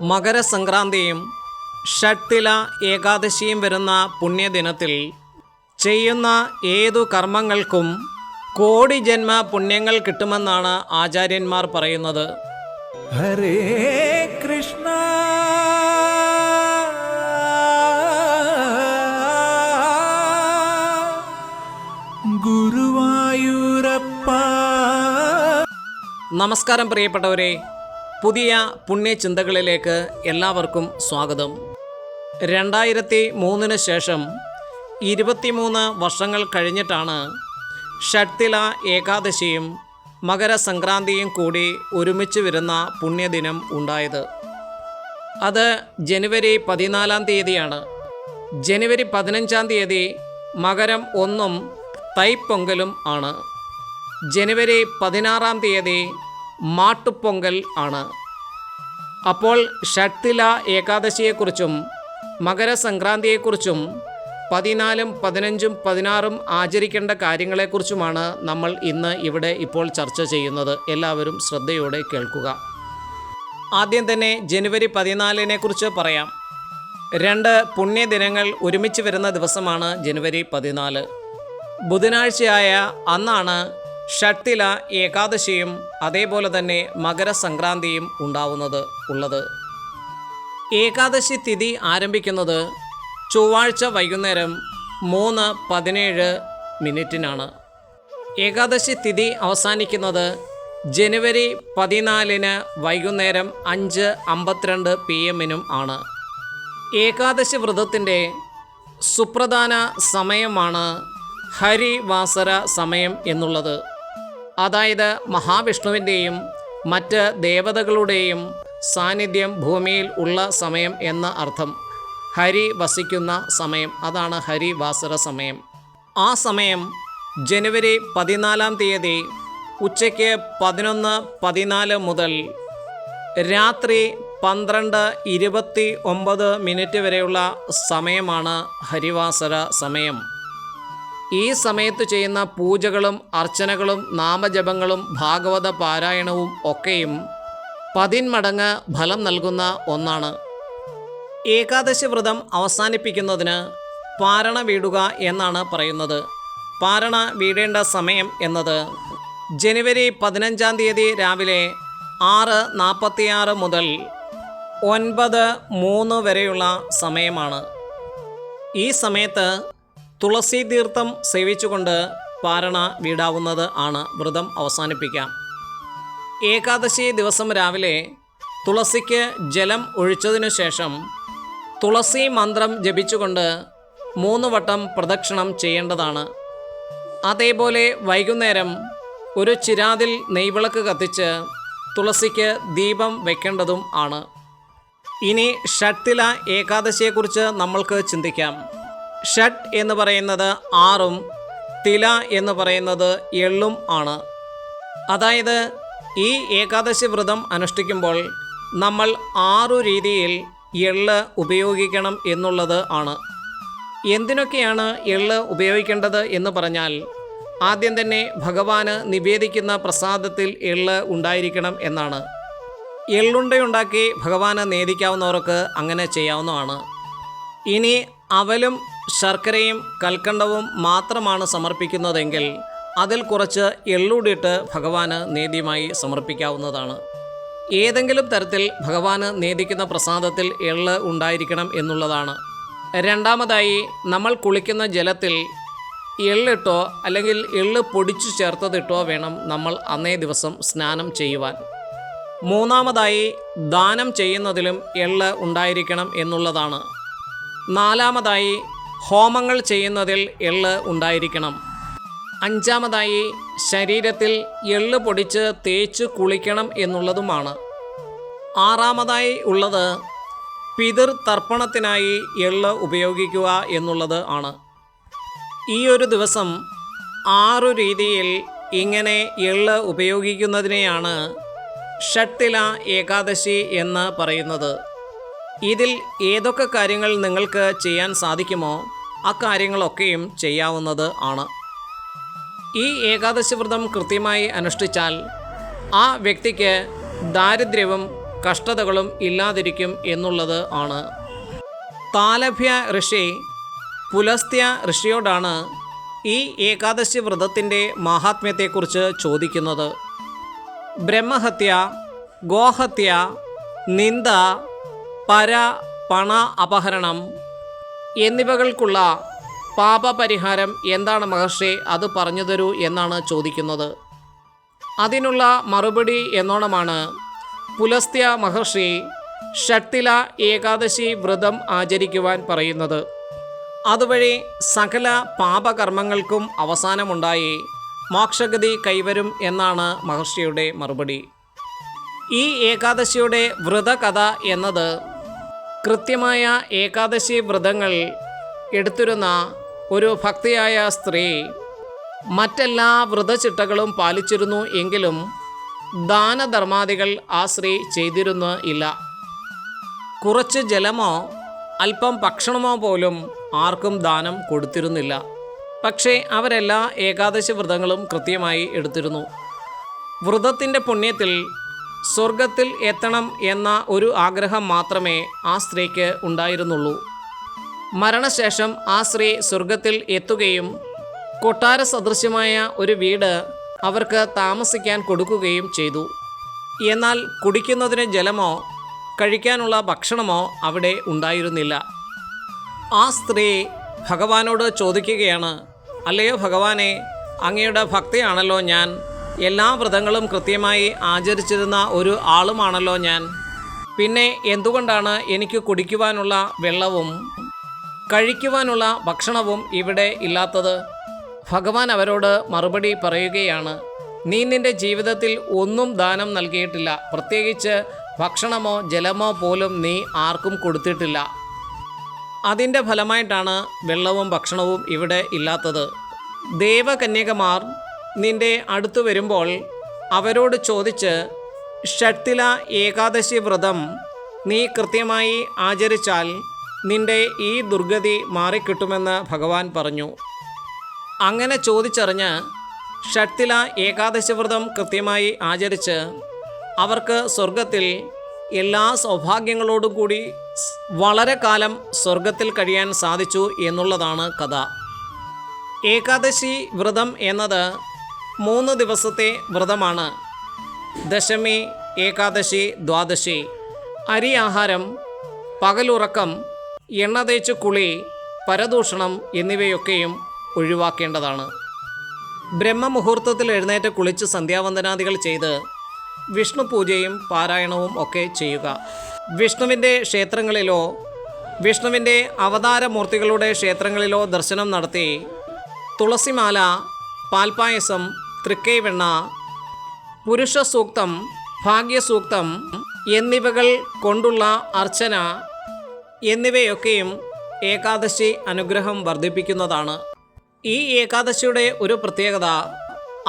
മകരസംക്രാന്തിയും ഷട്ടില ഏകാദശിയും വരുന്ന പുണ്യദിനത്തിൽ ചെയ്യുന്ന ഏതു കർമ്മങ്ങൾക്കും കോടി ജന്മ പുണ്യങ്ങൾ കിട്ടുമെന്നാണ് ആചാര്യന്മാർ പറയുന്നത്. ഹരേ കൃഷ്ണ. ഗുരുവായൂരപ്പ. നമസ്കാരം പ്രിയപ്പെട്ടവരെ പുതിയ പുണ്യചിന്തകളിലേക്ക് എല്ലാവർക്കും സ്വാഗതം. രണ്ടായിരത്തി മൂന്നിന് ശേഷം ഇരുപത്തിമൂന്ന് വർഷങ്ങൾ കഴിഞ്ഞിട്ടാണ് ഷഡ്തില ഏകാദശിയും മകരസംക്രാന്തിയും കൂടി ഒരുമിച്ച് വരുന്ന പുണ്യദിനം ഉണ്ടായത്. അത് ജനുവരി പതിനാലാം തീയതിയാണ്. ജനുവരി പതിനഞ്ചാം തീയതി മകരം ഒന്നും തൈപ്പൊങ്കലും ആണ്. ജനുവരി പതിനാറാം തീയതി മാട്ടുപ്പൊങ്കൽ ആണ്. അപ്പോൾ ഷട്ടില ഏകാദശിയെക്കുറിച്ചും മകരസംക്രാന്തിയെക്കുറിച്ചും പതിനാലും പതിനഞ്ചും പതിനാറും ആചരിക്കേണ്ട കാര്യങ്ങളെക്കുറിച്ചുമാണ് നമ്മൾ ഇന്ന് ഇവിടെ ഇപ്പോൾ ചർച്ച ചെയ്യുന്നത്. എല്ലാവരും ശ്രദ്ധയോടെ കേൾക്കുക. ആദ്യം തന്നെ ജനുവരി പതിനാലിനെക്കുറിച്ച് പറയാം. രണ്ട് പുണ്യദിനങ്ങൾ ഒരുമിച്ച് വരുന്ന ദിവസമാണ് ജനുവരി പതിനാല്. ബുധനാഴ്ചയായ അന്നാണ് ഷട്ടില ഏകാദശിയും അതേപോലെ തന്നെ മകരസംക്രാന്തിയും ഉണ്ടാവുന്നത് ഉള്ളത്. ഏകാദശി തിഥി ആരംഭിക്കുന്നത് ചൊവ്വാഴ്ച വൈകുന്നേരം മൂന്ന് പതിനേഴ് മിനിറ്റിനാണ്. ഏകാദശി തിഥി അവസാനിക്കുന്നത് ജനുവരി പതിനാലിന് വൈകുന്നേരം അഞ്ച് അമ്പത്തിരണ്ട് പി എമ്മിനും ആണ്. ഏകാദശി വ്രതത്തിന്റെ സുപ്രധാന സമയമാണ് ഹരിവാസര സമയം എന്നുള്ളത്. അതായത് മഹാവിഷ്ണുവിന്റെയും മറ്റ് ദേവതകളുടെയും സാന്നിധ്യം ഭൂമിയിൽ ഉള്ള സമയം എന്ന അർത്ഥം. ഹരി വസിക്കുന്ന സമയം. അതാണ് ഹരി വാസര സമയം. ആ സമയം ജനുവരി പതിനാലാം തീയതി ഉച്ചയ്ക്ക് പതിനൊന്ന് പതിനാല് മുതൽ രാത്രി പന്ത്രണ്ട് ഇരുപത്തി ഒമ്പത് മിനിറ്റ് വരെയുള്ള സമയമാണ് ഹരിവാസര സമയം. ഈ സമയത്ത് ചെയ്യുന്ന പൂജകളും അർച്ചനകളും നാമജപങ്ങളും ഭാഗവത പാരായണവും ഒക്കെയും പതിന്മടങ്ങ് ഫലം നൽകുന്ന ഒന്നാണ്. ഏകാദശി വ്രതം അവസാനിപ്പിക്കുന്നതിന് പാരണ വീടുക എന്നാണ് പറയുന്നത്. പാരണ വീടേണ്ട സമയം എന്നത് ജനുവരി പതിനഞ്ചാം തീയതി രാവിലെ ആറ് നാൽപ്പത്തിയാറ് മുതൽ ഒൻപത് മൂന്ന് വരെയുള്ള സമയമാണ്. ഈ സമയത്ത് തുളസി തീർത്ഥം സേവിച്ചുകൊണ്ട് പാരണ വീടാവുന്നത് ആണ് വ്രതം അവസാനിപ്പിക്കാം. ഏകാദശി ദിവസം രാവിലെ തുളസിക്ക് ജലം ഒഴിച്ചതിനു ശേഷം തുളസി മന്ത്രം ജപിച്ചുകൊണ്ട് മൂന്ന് വട്ടം പ്രദക്ഷിണം ചെയ്യേണ്ടതാണ്. അതേപോലെ വൈകുന്നേരം ഒരു ചിരാതിൽ നെയ്വിളക്ക് കത്തിച്ച് തുളസിക്ക് ദീപം വയ്ക്കേണ്ടതും ആണ്. ഇനി ഷട്ടില ഏകാദശിയെക്കുറിച്ച് നമ്മൾക്ക് ചിന്തിക്കാം. ഷട്ട് എന്ന് പറയുന്നത് ആറും തില എന്ന് പറയുന്നത് എള്ളും ആണ്. അതായത് ഈ ഏകാദശി വ്രതം അനുഷ്ഠിക്കുമ്പോൾ നമ്മൾ ആറു രീതിയിൽ എള്ള് ഉപയോഗിക്കണം എന്നുള്ളത് ആണ്. എന്തിനൊക്കെയാണ് എള്ള് ഉപയോഗിക്കേണ്ടത് എന്ന് പറഞ്ഞാൽ ആദ്യം തന്നെ ഭഗവാന് നിവേദിക്കുന്ന പ്രസാദത്തിൽ എള്ള് ഉണ്ടായിരിക്കണം എന്നാണ്. എള്ളുണ്ടയുണ്ടാക്കി ഭഗവാന് നേദിക്കാവുന്നവർക്ക് അങ്ങനെ ചെയ്യാവുന്നതാണ്. ഇനി അവലും ശർക്കരയും കൽക്കണ്ടവും മാത്രമാണ് സമർപ്പിക്കുന്നതെങ്കിൽ അതിൽ കുറച്ച് എള്ളൂടിയിട്ട് ഭഗവാന് നേദ്യമായി സമർപ്പിക്കാവുന്നതാണ്. ഏതെങ്കിലും തരത്തിൽ ഭഗവാന് നേദിക്കുന്ന പ്രസാദത്തിൽ എള്ള് ഉണ്ടായിരിക്കണം എന്നുള്ളതാണ്. രണ്ടാമതായി നമ്മൾ കുളിക്കുന്ന ജലത്തിൽ എള്ളിട്ടോ അല്ലെങ്കിൽ എള്ള് പൊടിച്ചു ചേർത്തതിട്ടോ വേണം നമ്മൾ അന്നേ ദിവസം സ്നാനം ചെയ്യുവാൻ. മൂന്നാമതായി ദാനം ചെയ്യുന്നതിലും എള്ള് ഉണ്ടായിരിക്കണം എന്നുള്ളതാണ്. നാലാമതായി ഹോമങ്ങൾ ചെയ്യുന്നതിൽ എള്ള് ഉണ്ടായിരിക്കണം. അഞ്ചാമതായി ശരീരത്തിൽ എള്ള് പൊടിച്ച് തേച്ച് കുളിക്കണം എന്നുള്ളതുമാണ്. ആറാമതായി ഉള്ളത് പിതൃ തർപ്പണത്തിനായി എള്ള് ഉപയോഗിക്കുക എന്നുള്ളത് ആണ്. ഈ ഒരു ദിവസം ആറു രീതിയിൽ ഇങ്ങനെ എള്ള് ഉപയോഗിക്കുന്നതിനെയാണ് ഷട്ടില ഏകാദശി എന്ന് പറയുന്നത്. ഇതിൽ ഏതൊക്കെ കാര്യങ്ങൾ നിങ്ങൾക്ക് ചെയ്യാൻ സാധിക്കുമോ ആ കാര്യങ്ങളൊക്കെയും ചെയ്യാവുന്നത് ആണ്. ഈ ഏകാദശി വ്രതം കൃത്യമായി അനുഷ്ഠിച്ചാൽ ആ വ്യക്തിക്ക് ദാരിദ്ര്യവും കഷ്ടതകളും ഇല്ലാതിരിക്കും എന്നുള്ളത് ആണ്. താലഭ്യ ഋഷി പുലസ്ത്യ ഋഷിയോടാണ് ഈ ഏകാദശി വ്രതത്തിന്റെ മാഹാത്മ്യത്തെക്കുറിച്ച് ചോദിക്കുന്നത്. ബ്രഹ്മഹത്യ ഗോഹത്യ നിന്ദ പര പണ അപഹരണം എന്നിവകൾക്കുള്ള പാപപരിഹാരം എന്താണ് മഹർഷി? അത് പറഞ്ഞു തരൂ എന്നാണ് ചോദിക്കുന്നത്. അതിനുള്ള മറുപടി എന്നോണമാണ്. പുലസ്ത്യ മഹർഷി ഷട്ടില ഏകാദശി വ്രതം ആചരിക്കുവാൻ പറയുന്നത്. അതുവഴി സകല പാപകർമ്മങ്ങൾക്കും അവസാനമുണ്ടായി. മോക്ഷഗതി കൈവരും എന്നാണ് മഹർഷിയുടെ മറുപടി. ഈ ഏകാദശിയുടെ വ്രതകഥ എന്നത് കൃത്യമായ ഏകാദശി വ്രതങ്ങൾ എടുത്തിരുന്ന ഒരു ഭക്തിയായ സ്ത്രീ മറ്റെല്ലാ വ്രതചിട്ടകളും പാലിച്ചിരുന്നു എങ്കിലും ദാനധർമാദികൾ ആ സ്ത്രീ ചെയ്തിരുന്നു ഇല്ല. കുറച്ച് ജലമോ അല്പം ഭക്ഷണമോ പോലും ആർക്കും ദാനം കൊടുത്തിരുന്നില്ല. പക്ഷേ അവരെല്ലാ ഏകാദശി വ്രതങ്ങളും കൃത്യമായി എടുത്തിരുന്നു. വ്രതത്തിന്റെ പുണ്യത്തിൽ സ്വർഗത്തിൽ എത്തണം എന്ന ഒരു ആഗ്രഹം മാത്രമേ ആ സ്ത്രീക്ക് ഉണ്ടായിരുന്നുള്ളൂ. മരണശേഷം ആ സ്ത്രീ സ്വർഗത്തിൽ എത്തുകയും കൊട്ടാര സദൃശ്യമായ ഒരു വീട് അവർക്ക് താമസിക്കാൻ കൊടുക്കുകയും ചെയ്തു. എന്നാൽ കുടിക്കുന്നതിന് ജലമോ കഴിക്കാനുള്ള ഭക്ഷണമോ അവിടെ ഉണ്ടായിരുന്നില്ല. ആ സ്ത്രീ ഭഗവാനോട് ചോദിക്കുകയാണ് അല്ലയോ ഭഗവാനെ അങ്ങയുടെ ഭക്തിയാണല്ലോ ഞാൻ. എല്ലാ വ്രതങ്ങളും കൃത്യമായി ആചരിച്ചിരുന്ന ഒരു ആളുമാണല്ലോ ഞാൻ. പിന്നെ എന്തുകൊണ്ടാണ് എനിക്ക് കുടിക്കുവാനുള്ള വെള്ളവും കഴിക്കുവാനുള്ള ഭക്ഷണവും ഇവിടെ ഇല്ലാത്തത്? ഭഗവാൻ അവരോട് മറുപടി പറയുകയാണ് നീ നിന്റെ ജീവിതത്തിൽ ഒന്നും ദാനം നൽകിയിട്ടില്ല. പ്രത്യേകിച്ച് ഭക്ഷണമോ ജലമോ പോലും നീ ആർക്കും കൊടുത്തിട്ടില്ല. അതിന്റെ ഫലമായിട്ടാണ് വെള്ളവും ഭക്ഷണവും ഇവിടെ ഇല്ലാത്തത്. ദേവകന്യകമാർ നിന്റെ അടുത്ത് വരുമ്പോൾ അവരോട് ചോദിച്ച് ഷട്ടില ഏകാദശി വ്രതം നീ കൃത്യമായി ആചരിച്ചാൽ നിന്റെ ഈ ദുർഗതി മാറിക്കിട്ടുമെന്ന് ഭഗവാൻ പറഞ്ഞു. അങ്ങനെ ചോദിച്ചറിഞ്ഞ് ഷട്ടില ഏകാദശി വ്രതം കൃത്യമായി ആചരിച്ച് അവർക്ക് സ്വർഗത്തിൽ എല്ലാ സൗഭാഗ്യങ്ങളോടും കൂടി വളരെ കാലം സ്വർഗത്തിൽ കഴിയാൻ സാധിച്ചു എന്നുള്ളതാണ് കഥ. ഏകാദശി വ്രതം എന്നത് മൂന്ന് ദിവസത്തെ വ്രതമാണ്. ദശമി ഏകാദശി ദ്വാദശി. അരി ആഹാരം പകലുറക്കം എണ്ണ തേച്ച് കുളി പരദൂഷണം എന്നിവയൊക്കെയും ഒഴിവാക്കേണ്ടതാണ്. ബ്രഹ്മമുഹൂർത്തത്തിൽ എഴുന്നേറ്റ് കുളിച്ച് സന്ധ്യാവന്ദനാദികൾ ചെയ്ത് വിഷ്ണു പൂജയും പാരായണവും ഒക്കെ ചെയ്യുക. വിഷ്ണുവിന്റെ ക്ഷേത്രങ്ങളിലോ വിഷ്ണുവിന്റെ അവതാരമൂർത്തികളുടെ ക്ഷേത്രങ്ങളിലോ ദർശനം നടത്തി തുളസിമാല പാൽപ്പായസം തൃക്കൈവെണ്ണ പുരുഷ സൂക്തം ഭാഗ്യസൂക്തം എന്നിവകൾ കൊണ്ടുള്ള അർച്ചന എന്നിവയൊക്കെയും ഏകാദശി അനുഗ്രഹം വർദ്ധിപ്പിക്കുന്നതാണ്. ഈ ഏകാദശിയുടെ ഒരു പ്രത്യേകത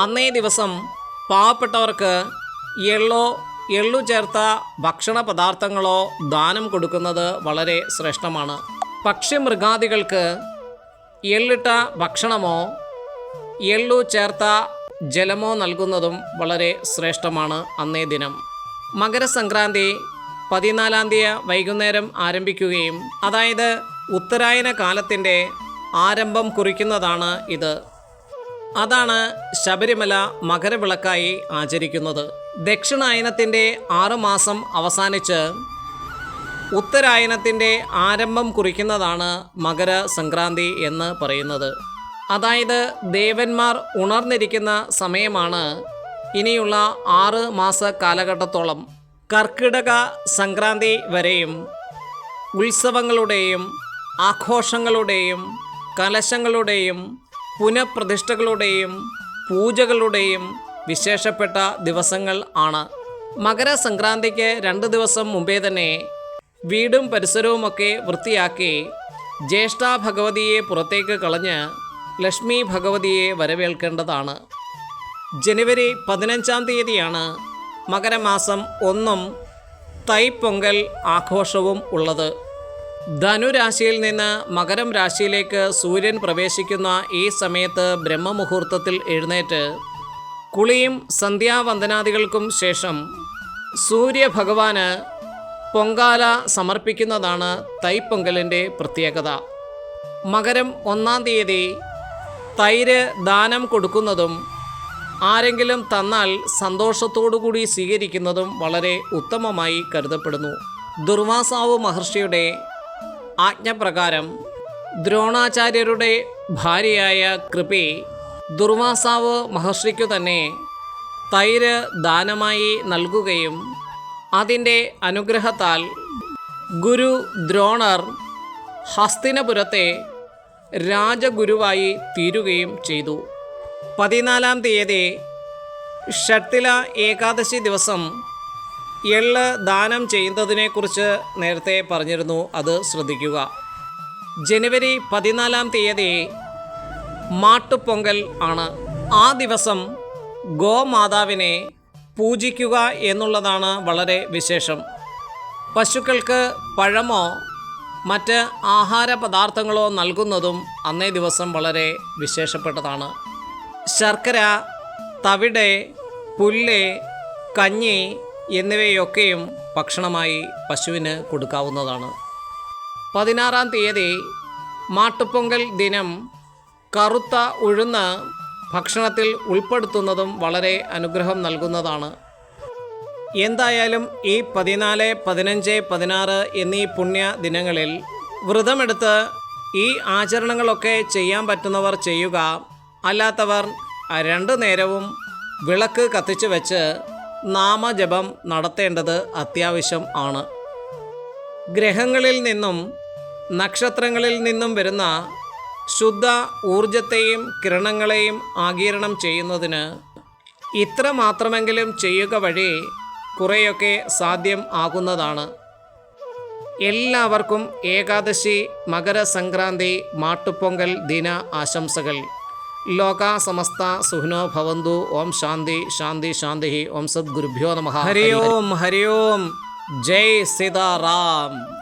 അന്നേ ദിവസം പാവപ്പെട്ടവർക്ക് എള്ളോ എള്ളു ചേർത്ത ഭക്ഷണ പദാർത്ഥങ്ങളോ ദാനം കൊടുക്കുന്നത് വളരെ ശ്രേഷ്ഠമാണ്. പക്ഷിമൃഗാദികൾക്ക് എള്ളിട്ട ഭക്ഷണമോ എള്ളു ചേർത്ത ജലമോ നൽകുന്നതും വളരെ ശ്രേഷ്ഠമാണ് അന്നേ ദിനം. മകരസംക്രാന്തി പതിനാലാം തീയതി വൈകുന്നേരം ആരംഭിക്കുകയും അതായത് ഉത്തരായന കാലത്തിന്റെ ആരംഭം കുറിക്കുന്നതാണ് ഇത്. അതാണ് ശബരിമല മകരവിളക്കായി ആചരിക്കുന്നത്. ദക്ഷിണായനത്തിന്റെ ആറുമാസം അവസാനിച്ച് ഉത്തരായനത്തിന്റെ ആരംഭം കുറിക്കുന്നതാണ് മകര സംക്രാന്തി എന്ന് പറയുന്നത്. അതായത് ദേവന്മാർ ഉണർന്നിരിക്കുന്ന സമയമാണ് ഇനിയുള്ള ആറ് മാസ കാലഘട്ടത്തോളം കർക്കിടക സംക്രാന്തി വരെയും ഉത്സവങ്ങളുടെയും ആഘോഷങ്ങളുടെയും കലശങ്ങളുടെയും പുനഃപ്രതിഷ്ഠകളുടെയും പൂജകളുടെയും വിശേഷപ്പെട്ട ദിവസങ്ങൾ ആണ്. മകരസംക്രാന്തിക്ക് രണ്ട് ദിവസം മുമ്പേ തന്നെ വീടും പരിസരവുമൊക്കെ വൃത്തിയാക്കി ജ്യേഷ്ഠ ഭഗവതിയെ പുറത്തേക്ക് കളഞ്ഞ് ലക്ഷ്മി ഭഗവതിയെ വരവേൽക്കേണ്ടതാണ്. ജനുവരി പതിനഞ്ചാം തീയതിയാണ് മകരമാസം ഒന്നും തൈപ്പൊങ്കൽ ആഘോഷവും ഉള്ളത്. ധനുരാശിയിൽ നിന്ന് മകരം രാശിയിലേക്ക് സൂര്യൻ പ്രവേശിക്കുന്ന ഈ സമയത്ത് ബ്രഹ്മമുഹൂർത്തത്തിൽ എഴുന്നേറ്റ് കുളിയും സന്ധ്യാവന്ദനാദികൾക്കും ശേഷം സൂര്യഭഗവാന് പൊങ്കാല സമർപ്പിക്കുന്നതാണ് തൈപ്പൊങ്കലിന്റെ പ്രത്യേകത. മകരം ഒന്നാം തീയതി തൈര് ദാനം കൊടുക്കുന്നതും ആരെങ്കിലും തന്നാൽ സന്തോഷത്തോടുകൂടി സ്വീകരിക്കുന്നതും വളരെ ഉത്തമമായി കരുതപ്പെടുന്നു. ദുർവാസാവ് മഹർഷിയുടെ ആജ്ഞപ്രകാരം ദ്രോണാചാര്യരുടെ ഭാര്യയായ കൃപി ദുർവാസാവ് മഹർഷിക്കു തന്നെ തൈര് ദാനമായി നൽകുകയും അതിന്റെ അനുഗ്രഹത്താൽ ഗുരു ദ്രോണർ ഹസ്തിനപുരത്തെ രാജഗുരുവായി തീരുകയും ചെയ്തു. പതിനാലാം തീയതി ഷട്ടില ഏകാദശി ദിവസം എള്ള് ദാനം ചെയ്യുന്നതിനെക്കുറിച്ച് നേരത്തെ പറഞ്ഞിരുന്നു. അത് ശ്രദ്ധിക്കുക. ജനുവരി പതിനാലാം തീയതി മാട്ടുപൊങ്കൽ ആണ്. ആ ദിവസം ഗോമാതാവിനെ പൂജിക്കുക എന്നുള്ളതാണ് വളരെ വിശേഷം. പശുക്കൾക്ക് പഴമോ മറ്റ് ആഹാര പദാർത്ഥങ്ങളോ നൽകുന്നതും അന്നേ ദിവസം വളരെ വിശേഷപ്പെട്ടതാണ്. ശർക്കര തവിട് പുല്ല് കഞ്ഞി എന്നിവയൊക്കെയും ഭക്ഷണമായി പശുവിന് കൊടുക്കാവുന്നതാണ്. പതിനാറാം തീയതി മാട്ടുപൊങ്കൽ ദിനം കറുത്ത ഉഴുന്ന് ഭക്ഷണത്തിൽ ഉൾപ്പെടുത്തുന്നതും വളരെ അനുഗ്രഹം നൽകുന്നതാണ്. എന്തായാലും ഈ പതിനാല് പതിനഞ്ച് പതിനാറ് എന്നീ പുണ്യ ദിനങ്ങളിൽ വ്രതമെടുത്ത് ഈ ആചരണങ്ങളൊക്കെ ചെയ്യാൻ പറ്റുന്നവർ ചെയ്യുക. അല്ലാത്തവർ രണ്ടു നേരവും വിളക്ക് കത്തിച്ചു വെച്ച് നാമജപം നടത്തേണ്ടത് അത്യാവശ്യം ആണ്. ഗ്രഹങ്ങളിൽ നിന്നും നക്ഷത്രങ്ങളിൽ നിന്നും വരുന്ന ശുദ്ധ ഊർജത്തെയും കിരണങ്ങളെയും ആഗീരണം ചെയ്യുന്നതിന് ഇത്ര മാത്രമെങ്കിലും ചെയ്യുക വഴി കുറേയൊക്കെ സാധ്യം ആകുന്നതാണ്. എല്ലാവർക്കും ഏകാദശി മകരസംക്രാന്തി മാട്ടുപൊങ്കൽ ദിന ആശംസകൾ. ലോക സമസ്ത സുഹ്നോ ഭവന്തു. ഓം ശാന്തി ശാന്തി ശാന്തി ഓം സദ്ഗുരുഭ്യോ നമ. ഹരി ഓം ഹരി ഓം. ജയ് സീതാറാം.